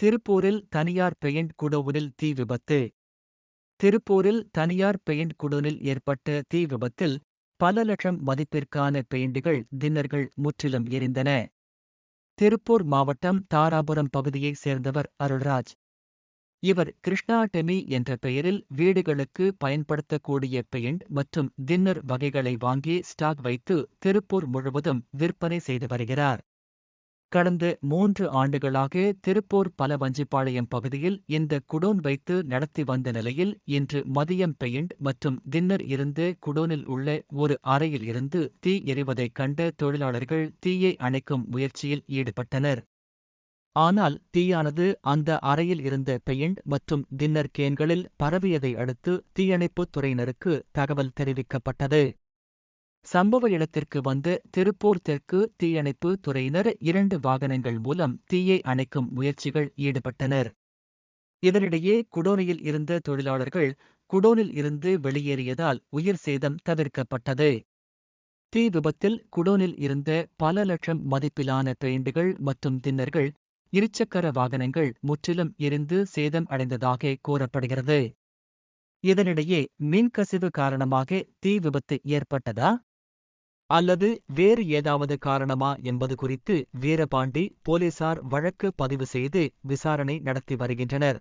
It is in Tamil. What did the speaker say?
திருப்பூரில் தனியார் பெயிண்ட் குடோனில் தீ விபத்து. திருப்பூரில் தனியார் பெயிண்ட் குடோனில் ஏற்பட்ட தீ விபத்தில் பல லட்சம் மதிப்பிற்கான பெயிண்டுகள் தின்னர்கள் முற்றிலும் எரிந்தன. திருப்பூர் மாவட்டம் தாராபுரம் பகுதியைச் சேர்ந்தவர் அருள்ராஜ். இவர் கிருஷ்ணா டெமி என்ற பெயரில் வீடுகளுக்கு பயன்படுத்தக்கூடிய பெயிண்ட் மற்றும் தின்னர் வகைகளை வாங்கி ஸ்டாக் வைத்து திருப்பூர் முழுவதும் விற்பனை செய்து வருகிறார். கடந்த மூன்று ஆண்டுகளாக திருப்பூர் பலவஞ்சிப்பாளையம் பகுதியில் இந்த குடோன் வைத்து நடத்தி வந்த நிலையில் இன்று மதியம் பெயிண்ட் மற்றும் தின்னர் இருந்து குடோனில் உள்ள ஒரு அறையில் இருந்து தீ எரிவதைக் கண்ட தொழிலாளர்கள் தீயை அணைக்கும் முயற்சியில் ஈடுபட்டனர். ஆனால் தீயானது அந்த அறையில் இருந்த பெயிண்ட் மற்றும் தின்னர் கேன்களில் பரவியதை அடுத்து தீயணைப்புத் துறையினருக்கு தகவல் தெரிவிக்கப்பட்டது. சம்பவ இடத்திற்கு வந்து திருப்பூர் தெற்கு தீயணைப்பு துறையினர் இரண்டு வாகனங்கள் மூலம் தீயை அணைக்கும் முயற்சிகள் ஈடுபட்டனர். இதனிடையே குடோனியில் இருந்த தொழிலாளர்கள் குடோனில் இருந்து வெளியேறியதால் உயிர் சேதம் தவிர்க்கப்பட்டது. தீ விபத்தில் குடோனில் இருந்த பல லட்சம் மதிப்பிலான பெயிண்டுகள் மற்றும் தின்னர்கள் இருசக்கர வாகனங்கள் முற்றிலும் எரிந்து சேதம் அடைந்ததாக கூறப்படுகிறது. இதனிடையே மின்கசிவு காரணமாக தீ விபத்து ஏற்பட்டதா? அல்லது வேறு ஏதாவது காரணமா என்பது குறித்து வீரபாண்டி போலீசார் வழக்கு பதிவு செய்து விசாரணை நடத்தி வருகின்றனர்.